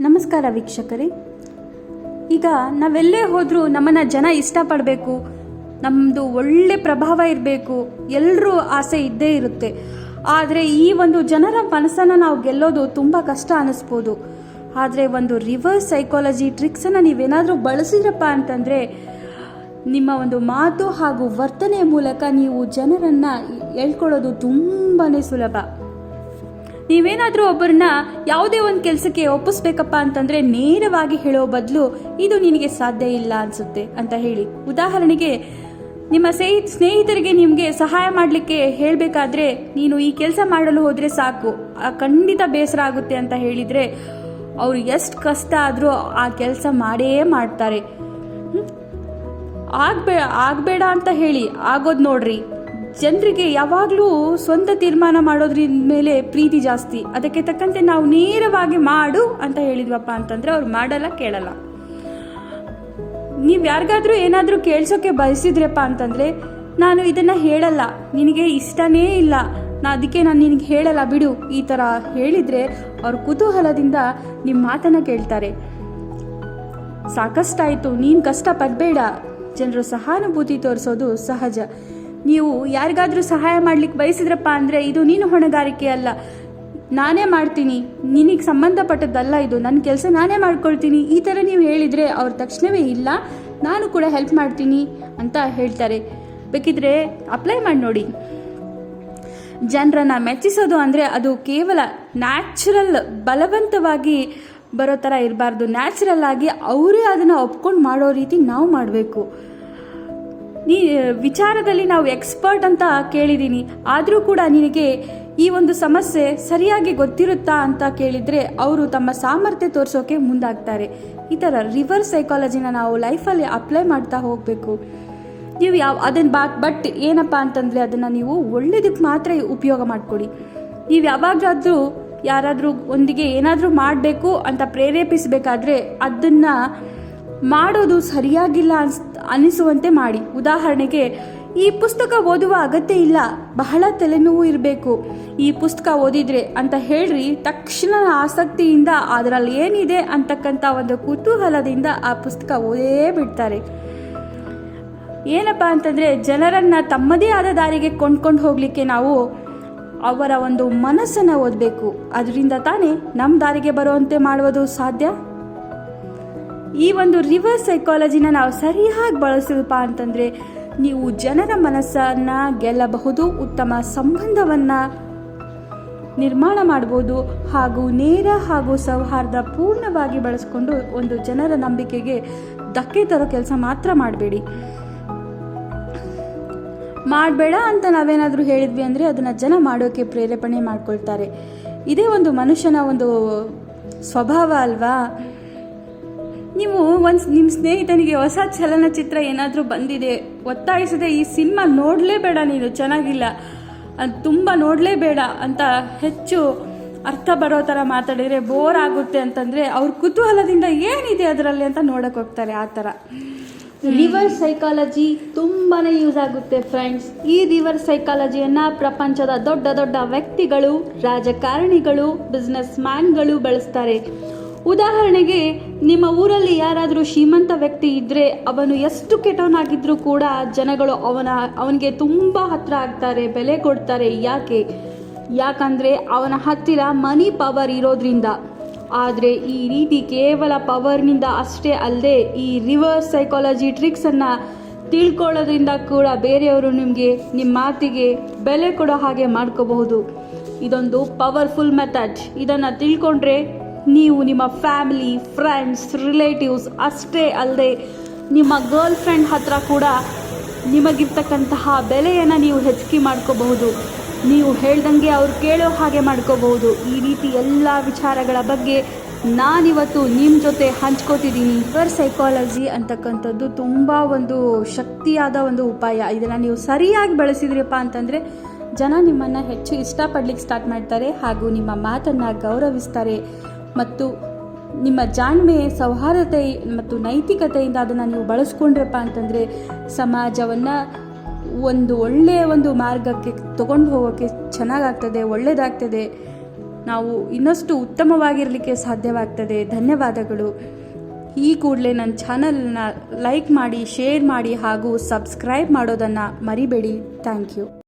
ನಮಸ್ಕಾರ ವೀಕ್ಷಕರೇ. ಈಗ ನಾವೆಲ್ಲೇ ಹೋದರೂ ನಮ್ಮನ್ನು ಜನ ಇಷ್ಟಪಡಬೇಕು ನಮ್ಮದು ಒಳ್ಳೆ ಪ್ರಭಾವ ಇರಬೇಕು ಎಲ್ಲರೂ ಆಸೆ ಇದ್ದೇ ಇರುತ್ತೆ. ಆದರೆ ಈ ಒಂದು ಜನರ ಮನಸ್ಸನ್ನು ನಾವು ಗೆಲ್ಲೋದು ತುಂಬ ಕಷ್ಟ ಅನ್ನಿಸ್ಬೋದು ಆದರೆ ಒಂದು ರಿವರ್ಸ್ ಸೈಕಾಲಜಿ ಟ್ರಿಕ್ಸನ್ನು ನೀವೇನಾದರೂ ಬಳಸಿದ್ರಪ್ಪ ಅಂತಂದರೆ, ನಿಮ್ಮ ಒಂದು ಮಾತು ಹಾಗೂ ವರ್ತನೆಯ ಮೂಲಕ ನೀವು ಜನರನ್ನು ಹೇಳ್ಕೊಳ್ಳೋದು ತುಂಬಾ ಸುಲಭ. ನೀವೇನಾದರೂ ಒಬ್ಬರನ್ನ ಯಾವುದೇ ಒಂದು ಕೆಲಸಕ್ಕೆ ಒಪ್ಪಿಸ್ಬೇಕಪ್ಪ ಅಂತಂದ್ರೆ ನೇರವಾಗಿ ಹೇಳೋ ಬದಲು ಇದು ನಿನಗೆ ಸಾಧ್ಯ ಇಲ್ಲ ಅನ್ಸುತ್ತೆ ಅಂತ ಹೇಳಿ. ಉದಾಹರಣೆಗೆ, ನಿಮ್ಮ ಸ್ನೇಹಿ ಸ್ನೇಹಿತರಿಗೆ ನಿಮಗೆ ಸಹಾಯ ಮಾಡಲಿಕ್ಕೆ ಹೇಳಬೇಕಾದ್ರೆ ನೀನು ಈ ಕೆಲಸ ಮಾಡಲು ಹೋದರೆ ಸಾಕು. ಖಂಡಿತ ಬೇಸರ ಆಗುತ್ತೆ ಅಂತ ಹೇಳಿದರೆ ಅವರು ಎಷ್ಟು ಕಷ್ಟ ಆದರೂ ಆ ಕೆಲಸ ಮಾಡೇ ಮಾಡ್ತಾರೆ? ಆಗ್ಬೇ, ಆಗಬೇಡ ಅಂತ ಹೇಳಿ. ಆಗೋದು ನೋಡ್ರಿ. ಜನರಿಗೆ ಯಾವಾಗಲೂ ಸ್ವಂತ ತೀರ್ಮಾನ ಮಾಡೋದ್ರ ಮೇಲೆ ಪ್ರೀತಿ ಜಾಸ್ತಿ. ಅದಕ್ಕೆ ತಕ್ಕಂತೆ ನಾವು ನೇರವಾಗಿ ಮಾಡು ಅಂತ ಹೇಳಿದ್ವಪ್ಪ ಅಂತಂದ್ರೆ ಅವ್ರು ಮಾಡಲ್ಲ, ಕೇಳಲ್ಲ. ನೀವು ಯಾರಿಗಾದ್ರೂ ಏನಾದರೂ ಕೇಳಿಸೋಕೆ ಬಯಸಿದ್ರಪ್ಪ ಅಂತಂದ್ರೆ, ನಾನು ಇದನ್ನ ಹೇಳಲ್ಲ, ನಿನಗೆ ಇಷ್ಟನೇ ಇಲ್ಲ, ನಾ ಅದಕ್ಕೆ ನಾನು ನಿನಗೆ ಹೇಳಲ್ಲ, ಬಿಡು, ಈ ಥರ ಹೇಳಿದ್ರೆ ಅವ್ರ ಕುತೂಹಲದಿಂದ ನಿಮ್ಮ ಮಾತನ್ನ ಕೇಳ್ತಾರೆ. ಸಾಕಷ್ಟಾಯಿತು, ನೀನು ಕಷ್ಟ ಪಡಬೇಡ ಜನರು ಸಹಾನುಭೂತಿ ತೋರಿಸೋದು ಸಹಜ. ನೀವು ಯಾರಿಗಾದರೂ ಸಹಾಯ ಮಾಡ್ಲಿಕ್ಕೆ ಬಯಸಿದ್ರಪ್ಪ ಅಂದರೆ ಇದು ನೀನು ಹೊಣೆಗಾರಿಕೆ ಅಲ್ಲ. ನಾನೇ ಮಾಡ್ತೀನಿ. ನಿನಗೆ ಸಂಬಂಧಪಟ್ಟದ್ದಲ್ಲ ಇದು. ನನ್ನ ಕೆಲಸ ನಾನೇ ಮಾಡ್ಕೊಳ್ತೀನಿ. ಈ ಥರ ನೀವು ಹೇಳಿದರೆ ಅವ್ರ ತಕ್ಷಣವೇ ಇಲ್ಲ. ನಾನು ಕೂಡ ಹೆಲ್ಪ್ ಮಾಡ್ತೀನಿ ಅಂತ ಹೇಳ್ತಾರೆ. ಬೇಕಿದ್ರೆ ಅಪ್ಲೈ ಮಾಡಿ ನೋಡಿ. ಜನರನ್ನ ಮೆಚ್ಚಿಸೋದು ಅಂದರೆ ಅದು ಕೇವಲ ನ್ಯಾಚುರಲ್ ಬಲವಂತವಾಗಿ ಬರೋ ಥರ ಇರಬಾರ್ದು. ನ್ಯಾಚುರಲ್ ಆಗಿ ಅವರೇ ಅದನ್ನು ಒಪ್ಕೊಂಡು ಮಾಡೋ ರೀತಿ ನಾವು ಮಾಡಬೇಕು. ನೀ ವಿಚಾರದಲ್ಲಿ ನಾವು ಎಕ್ಸ್ಪರ್ಟ್ ಅಂತ ಕೇಳಿದ್ದೀನಿ ಆದರೂ ಕೂಡ ನಿನಗೆ ಈ ಒಂದು ಸಮಸ್ಯೆ ಸರಿಯಾಗಿ ಗೊತ್ತಿರುತ್ತಾ ಅಂತ ಕೇಳಿದರೆ ಅವರು ತಮ್ಮ ಸಾಮರ್ಥ್ಯ ತೋರಿಸೋಕೆ ಮುಂದಾಗ್ತಾರೆ. ಈ ಥರ ರಿವರ್ಸ್ ಸೈಕಾಲಜಿನ ನಾವು ಲೈಫಲ್ಲಿ ಅಪ್ಲೈ ಮಾಡ್ತಾ ಹೋಗಬೇಕು. ನೀವು ಯಾವ ಅದನ್ನು ಬಾ ಬಟ್ ಏನಪ್ಪ ಅಂತಂದರೆ ಅದನ್ನು ನೀವು ಒಳ್ಳೆಯದಕ್ಕೆ ಮಾತ್ರ ಉಪಯೋಗ ಮಾಡಿಕೊಡಿ. ನೀವು ಯಾವಾಗಾದರೂ ಯಾರಾದರೂ ಒಂದಿಗೆ ಏನಾದರೂ ಮಾಡಬೇಕು ಅಂತ ಪ್ರೇರೇಪಿಸಬೇಕಾದ್ರೆ ಅದನ್ನು ಮಾಡೋದು ಸರಿಯಾಗಿಲ್ಲ ಅನ್ಸ್, ಅನಿಸುವಂತೆ ಮಾಡಿ. ಉದಾಹರಣೆಗೆ, ಈ ಪುಸ್ತಕ ಓದುವ ಅಗತ್ಯ ಇಲ್ಲ, ಬಹಳ ತಲೆನೋವು ಇರಬೇಕು. ಈ ಪುಸ್ತಕ ಓದಿದ್ರೆ ಅಂತ ಹೇಳ್ರಿ, ತಕ್ಷಣ ಆಸಕ್ತಿಯಿಂದ ಅದರಲ್ಲಿ ಏನಿದೆ ಅಂತಕ್ಕಂಥ ಒಂದು ಕುತೂಹಲದಿಂದ ಆ ಪುಸ್ತಕ ಓದೇ ಬಿಡ್ತಾರೆ. ಏನಪ್ಪ ಅಂತಂದರೆ, ಜನರನ್ನ ತಮ್ಮದೇ ಆದ ದಾರಿಗೆ ಕೊಂಡ್ಕೊಂಡು ಹೋಗಲಿಕ್ಕೆ ನಾವು ಅವರ ಒಂದು ಮನಸ್ಸನ್ನು ಓದಬೇಕು. ಅದರಿಂದ ತಾನೇ ನಮ್ಮ ದಾರಿಗೆ ಬರುವಂತೆ ಮಾಡುವುದು ಸಾಧ್ಯ? ಈ ಒಂದು ರಿವರ್ಸ್ ಸೈಕಾಲಜಿನ ನಾವು ಸರಿಯಾಗಿ ಬಳಸಿದಪ್ಪ ಅಂತಂದರೆ ನೀವು ಜನರ ಮನಸ್ಸನ್ನು ಗೆಲ್ಲಬಹುದು, ಉತ್ತಮ ಸಂಬಂಧವನ್ನು ನಿರ್ಮಾಣ ಮಾಡ್ಬೋದು ಹಾಗೂ ನೇರ ಹಾಗೂ ಸೌಹಾರ್ದ ಪೂರ್ಣವಾಗಿ ಬಳಸಿಕೊಂಡು ಒಂದು ಜನರ ನಂಬಿಕೆಗೆ ಧಕ್ಕೆ ತರೋ ಕೆಲಸ ಮಾತ್ರ ಮಾಡಬೇಡಿ. ಮಾಡಬೇಡ ಅಂತ ನಾವೇನಾದರೂ ಹೇಳಿದ್ವಿ ಅಂದರೆ ಅದನ್ನು ಜನ ಮಾಡೋಕ್ಕೆ ಪ್ರೇರೇಪಣೆ ಮಾಡ್ಕೊಳ್ತಾರೆ. ಇದೇ ಒಂದು ಮನುಷ್ಯನ ಒಂದು ಸ್ವಭಾವ ಅಲ್ವಾ? ನೀವು ಒಂದು ನಿಮ್ಮ ಸ್ನೇಹಿತನಿಗೆ ಹೊಸ ಚಲನಚಿತ್ರ ಏನಾದರೂ ಬಂದಿದೆ, ಒತ್ತಾಯಿಸದೆ ಈ ಸಿನಿಮಾ ನೋಡಲೇಬೇಡ ನೀನು, ಚೆನ್ನಾಗಿಲ್ಲ. ಅದು ತುಂಬ ನೋಡಲೇಬೇಡ ಅಂತ ಹೆಚ್ಚು ಅರ್ಥ ಬರೋ ಥರ ಮಾತಾಡಿದರೆ ಬೋರ್ ಆಗುತ್ತೆ ಅಂತಂದರೆ ಅವ್ರ ಕುತೂಹಲದಿಂದ ಏನಿದೆ ಅದರಲ್ಲಿ ಅಂತ ನೋಡಕ್ಕೆ ಹೋಗ್ತಾರೆ ಆ ಥರ ರಿವರ್ಸ್ ಸೈಕಾಲಜಿ ತುಂಬಾನೇ ಯೂಸ್ ಆಗುತ್ತೆ ಫ್ರೆಂಡ್ಸ್ ಈ ರಿವರ್ಸ್ ಸೈಕಾಲಜಿಯನ್ನು ಪ್ರಪಂಚದ ದೊಡ್ಡ ದೊಡ್ಡ ವ್ಯಕ್ತಿಗಳು, ರಾಜಕಾರಣಿಗಳು ಬಿಸ್ನೆಸ್ ಮ್ಯಾನ್ಗಳು ಬಳಸ್ತಾರೆ. ಉದಾಹರಣೆಗೆ, ನಿಮ್ಮ ಊರಲ್ಲಿ ಯಾರಾದರೂ ಶ್ರೀಮಂತ ವ್ಯಕ್ತಿ ಇದ್ದರೆ ಅವನು ಎಷ್ಟು ಕೆಟ್ಟವನಾಗಿದ್ದರೂ ಕೂಡ ಜನಗಳು ಅವನ, ಅವನಿಗೆ ತುಂಬ ಹತ್ತಿರ ಆಗ್ತಾರೆ, ಬೆಲೆ ಕೊಡ್ತಾರೆ. ಯಾಕೆ? ಯಾಕಂದರೆ ಅವನ ಹತ್ತಿರ ಮನಿ ಪವರ್ ಇರೋದ್ರಿಂದ. ಆದರೆ ಈ ರೀತಿ ಕೇವಲ ಪವರ್ನಿಂದ ಅಷ್ಟೇ ಅಲ್ಲದೆ ಈ ರಿವರ್ಸ್ ಸೈಕಾಲಜಿ ಟ್ರಿಕ್ಸನ್ನು ತಿಳ್ಕೊಳ್ಳೋದ್ರಿಂದ ಕೂಡ ಬೇರೆಯವರು ನಿಮಗೆ ನಿಮ್ಮ ಮಾತಿಗೆ ಬೆಲೆ ಕೊಡೋ ಹಾಗೆ ಮಾಡ್ಕೋಬಹುದು. ಇದೊಂದು ಪವರ್ಫುಲ್ ಮೆಥಡ್. ಇದನ್ನು ತಿಳ್ಕೊಂಡ್ರೆ ನೀವು ನಿಮ್ಮ ಫ್ಯಾಮಿಲಿ ಫ್ರೆಂಡ್ಸ್ ರಿಲೇಟಿವ್ಸ್ ಅಷ್ಟೇ ಅಲ್ಲದೆ ನಿಮ್ಮ ಗರ್ಲ್ ಫ್ರೆಂಡ್ ಹತ್ರ ಕೂಡ ನಿಮಗಿರ್ತಕ್ಕಂತಹ ಬೆಲೆಯನ್ನು ನೀವು ಹೆಚ್ಚಿಗೆ ಮಾಡ್ಕೋಬಹುದು. ನೀವು ಹೇಳ್ದಂಗೆ ಅವ್ರು ಕೇಳೋ ಹಾಗೆ ಮಾಡ್ಕೋಬಹುದು. ಈ ರೀತಿ ಎಲ್ಲ ವಿಚಾರಗಳ ಬಗ್ಗೆ ನಾನಿವತ್ತು ನಿಮ್ಮ ಜೊತೆ ಹಂಚ್ಕೋತಿದ್ದೀನಿ. ರಿವರ್ ಸೈಕಾಲಜಿ ಅಂತಕ್ಕಂಥದ್ದು ತುಂಬ ಒಂದು ಶಕ್ತಿಯಾದ ಒಂದು ಉಪಾಯ. ಇದನ್ನು ನೀವು ಸರಿಯಾಗಿ ಬಳಸಿದ್ರಪ್ಪ ಅಂತಂದರೆ ಜನ ನಿಮ್ಮನ್ನು ಹೆಚ್ಚು ಇಷ್ಟಪಡ್ಲಿಕ್ಕೆ ಸ್ಟಾರ್ಟ್ ಮಾಡ್ತಾರೆ ಹಾಗೂ ನಿಮ್ಮ ಮಾತನ್ನು ಗೌರವಿಸ್ತಾರೆ. ಮತ್ತು ನಿಮ್ಮ ಜಾಣ್ಮೆ ಸೌಹಾರ್ದತೆ ಮತ್ತು ನೈತಿಕತೆಯಿಂದ ಅದನ್ನು ನೀವು ಬಳಸ್ಕೊಂಡ್ರಪ್ಪ ಅಂತಂದರೆ ಸಮಾಜವನ್ನು ಒಂದು ಒಳ್ಳೆಯ ಒಂದು ಮಾರ್ಗಕ್ಕೆ ತಗೊಂಡು ಹೋಗೋಕ್ಕೆ ಚೆನ್ನಾಗಾಗ್ತದೆ ಒಳ್ಳೆಯದಾಗ್ತದೆ ನಾವು ಇನ್ನಷ್ಟು ಉತ್ತಮವಾಗಿರಲಿಕ್ಕೆ ಸಾಧ್ಯವಾಗ್ತದೆ. ಧನ್ಯವಾದಗಳು. ಈ ಕೂಡಲೇ ನನ್ನ ಚಾನಲ್ನ ಲೈಕ್ ಮಾಡಿ, ಶೇರ್ ಮಾಡಿ ಹಾಗೂ ಸಬ್ಸ್ಕ್ರೈಬ್ ಮಾಡೋದನ್ನು ಮರಿಬೇಡಿ. Thank you.